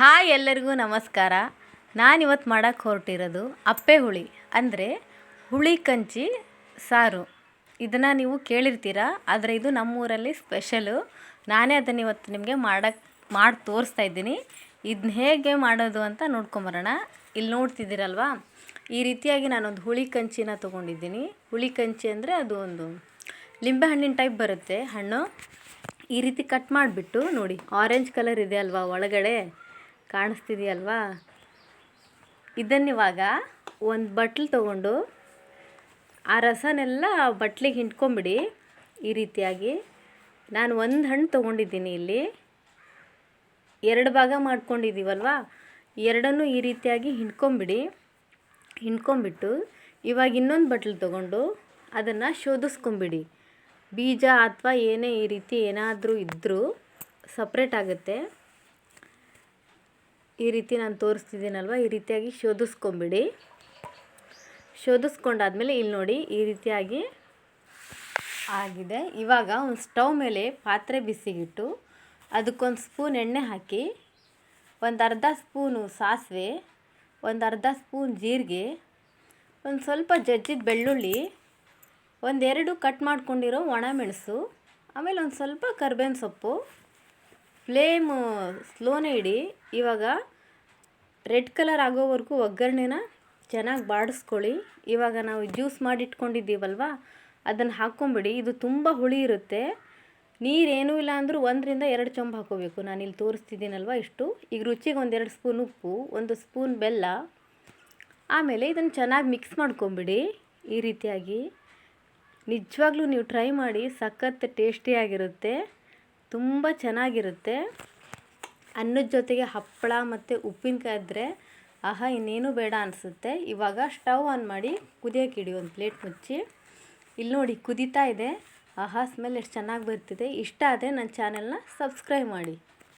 Hi ಎಲ್ಲರಿಗೂ ನಮಸ್ಕಾರ. ನಾನಿವತ್ತು ಮಾಡೋಕ್ಕೆ ಹೊರಟಿರೋದು ಅಪ್ಪೆ ಹುಳಿ, ಅಂದರೆ ಹುಳಿ ಕಂಚಿ ಸಾರು. ಇದನ್ನು ನೀವು ಕೇಳಿರ್ತೀರ? ಆದರೆ ಇದು ನಮ್ಮೂರಲ್ಲಿ ಸ್ಪೆಷಲು. ನಾನೇ ಅದನ್ನು ಇವತ್ತು ನಿಮಗೆ ಮಾಡಕ್ಕೆ ಮಾಡಿ ತೋರಿಸ್ತಾ ಇದ್ದೀನಿ. ಇದನ್ನ ಹೇಗೆ ಮಾಡೋದು ಅಂತ ನೋಡ್ಕೊಂಬರೋಣ. ಇಲ್ಲಿ ನೋಡ್ತಿದ್ದೀರಲ್ವಾ? ಈ ರೀತಿಯಾಗಿ ನಾನೊಂದು ಹುಳಿ ಕಂಚಿನ ತೊಗೊಂಡಿದ್ದೀನಿ. ಹುಳಿ ಕಂಚಿ ಅಂದರೆ ಅದು ಒಂದು ಲಿಂಬೆ ಹಣ್ಣಿನ ಟೈಪ್ ಬರುತ್ತೆ ಹಣ್ಣು. ಈ ರೀತಿ ಕಟ್ ಮಾಡಿಬಿಟ್ಟು ನೋಡಿ ಆರೆಂಜ್ ಕಲರ್ ಇದೆ ಅಲ್ವಾ ಒಳಗಡೆ? ಕಾಣಿಸ್ತಿದೆಯಲ್ವಾ? ಇದನ್ನಿವಾಗ ಒಂದು ಬಟ್ಲು ತಗೊಂಡು ಆ ರಸನೆಲ್ಲ ಬಟ್ಲಿಗೆ ಹಿಂಡ್ಕೊಂಬಿಡಿ. ಈ ರೀತಿಯಾಗಿ ನಾನು ಒಂದು ಹಣ್ಣು ತೊಗೊಂಡಿದ್ದೀನಿ ಇಲ್ಲಿ. ಎರಡು ಭಾಗ ಮಾಡ್ಕೊಂಡಿದ್ದೀವಲ್ವಾ? ಎರಡನ್ನು ಈ ರೀತಿಯಾಗಿ ಹಿಂಡ್ಕೊಂಬಿಡಿ. ಹಿಂಡ್ಕೊಂಬಿಟ್ಟು ಇವಾಗ ಇನ್ನೊಂದು ಬಟ್ಲು ತೊಗೊಂಡು ಅದನ್ನು ಶೋಧಿಸ್ಕೊಂಬಿಡಿ. ಬೀಜ ಅಥವಾ ಏನೇ ಈ ರೀತಿ ಏನಾದರೂ ಇದ್ದರೂ ಸಪ್ರೇಟ್ ಆಗುತ್ತೆ. ಈ ರೀತಿ ನಾನು ತೋರಿಸ್ತಿದ್ದೀನಲ್ವ? ಈ ರೀತಿಯಾಗಿ ಶೋಧಿಸ್ಕೊಂಬಿಡಿ. ಶೋಧಿಸ್ಕೊಂಡಾದ್ಮೇಲೆ ಇಲ್ಲಿ ನೋಡಿ ಈ ರೀತಿಯಾಗಿ ಆಗಿದೆ. ಇವಾಗ ಒಂದು ಸ್ಟವ್ ಮೇಲೆ ಪಾತ್ರೆ ಬಿಸಿಗಿಟ್ಟು ಅದಕ್ಕೊಂದು ಸ್ಪೂನ್ ಎಣ್ಣೆ ಹಾಕಿ, ಒಂದು ಅರ್ಧ ಸ್ಪೂನು ಸಾಸಿವೆ, ಒಂದು ಅರ್ಧ ಸ್ಪೂನ್ ಜೀರಿಗೆ, ಒಂದು ಸ್ವಲ್ಪ ಜಜ್ಜಿದ ಬೆಳ್ಳುಳ್ಳಿ, ಒಂದೆರಡು ಕಟ್ ಮಾಡ್ಕೊಂಡಿರೋ ಒಣಮೆಣಸು ಆಮೇಲೆ ಒಂದು ಸ್ವಲ್ಪ ಕರ್ಬೇವಿನ ಸೊಪ್ಪು ಫ್ಲೇಮು ಸ್ಲೋನೇ ಇಡಿ. ಇವಾಗ ರೆಡ್ ಕಲರ್ ಆಗೋವರೆಗೂ ಒಗ್ಗರಣೆನ ಚೆನ್ನಾಗಿ ಬಾಡಿಸ್ಕೊಳ್ಳಿ. ಇವಾಗ ನಾವು ಜ್ಯೂಸ್ ಮಾಡಿಟ್ಕೊಂಡಿದ್ದೀವಲ್ವ? ಅದನ್ನು ಹಾಕ್ಕೊಂಬಿಡಿ. ಇದು ತುಂಬ ಹುಳಿ ಇರುತ್ತೆ. ನೀರೇನೂ ಇಲ್ಲ ಅಂದರೂ ಒಂದರಿಂದ ಎರಡು ಚೊಂಬು ಹಾಕೋಬೇಕು. ನಾನು ಇಲ್ಲಿ ತೋರಿಸ್ತಿದ್ದೀನಲ್ವ ಇಷ್ಟು? ಈಗ ರುಚಿಗೆ ಒಂದೆರಡು ಸ್ಪೂನ್ ಉಪ್ಪು, ಒಂದು ಸ್ಪೂನ್ ಬೆಲ್ಲ. ಆಮೇಲೆ ಇದನ್ನು ಚೆನ್ನಾಗಿ ಮಿಕ್ಸ್ ಮಾಡ್ಕೊಂಬಿಡಿ. ಈ ರೀತಿಯಾಗಿ. ನಿಜವಾಗ್ಲೂ ನೀವು ಟ್ರೈ ಮಾಡಿ, ಸಖತ್ ಟೇಸ್ಟಿಯಾಗಿರುತ್ತೆ. ತುಂಬ ಚೆನ್ನಾಗಿರುತ್ತೆ. ಅನ್ನದ ಜೊತೆಗೆ ಹಪ್ಪಳ ಮತ್ತು ಉಪ್ಪಿನಕಾಯಿ ಇದ್ದರೆ ಆಹಾ, ಇನ್ನೇನು ಬೇಡ ಅನಿಸುತ್ತೆ. ಇವಾಗ ಸ್ಟವ್ ಆನ್ ಮಾಡಿ ಕುದಿಯೋಕೆ ಇಡಿ, ಒಂದು ಪ್ಲೇಟ್ ಮುಚ್ಚಿ. ಇಲ್ಲಿ ನೋಡಿ, ಕುದೀತಾ ಇದೆ. ಆಹಾ ಸ್ಮೆಲ್ ಎಷ್ಟು ಚೆನ್ನಾಗಿ ಬರ್ತಿದೆ. ಇಷ್ಟ ಆದರೆ ನನ್ನ ಚಾನೆಲ್ನ ಸಬ್ಸ್ಕ್ರೈಬ್ ಮಾಡಿ.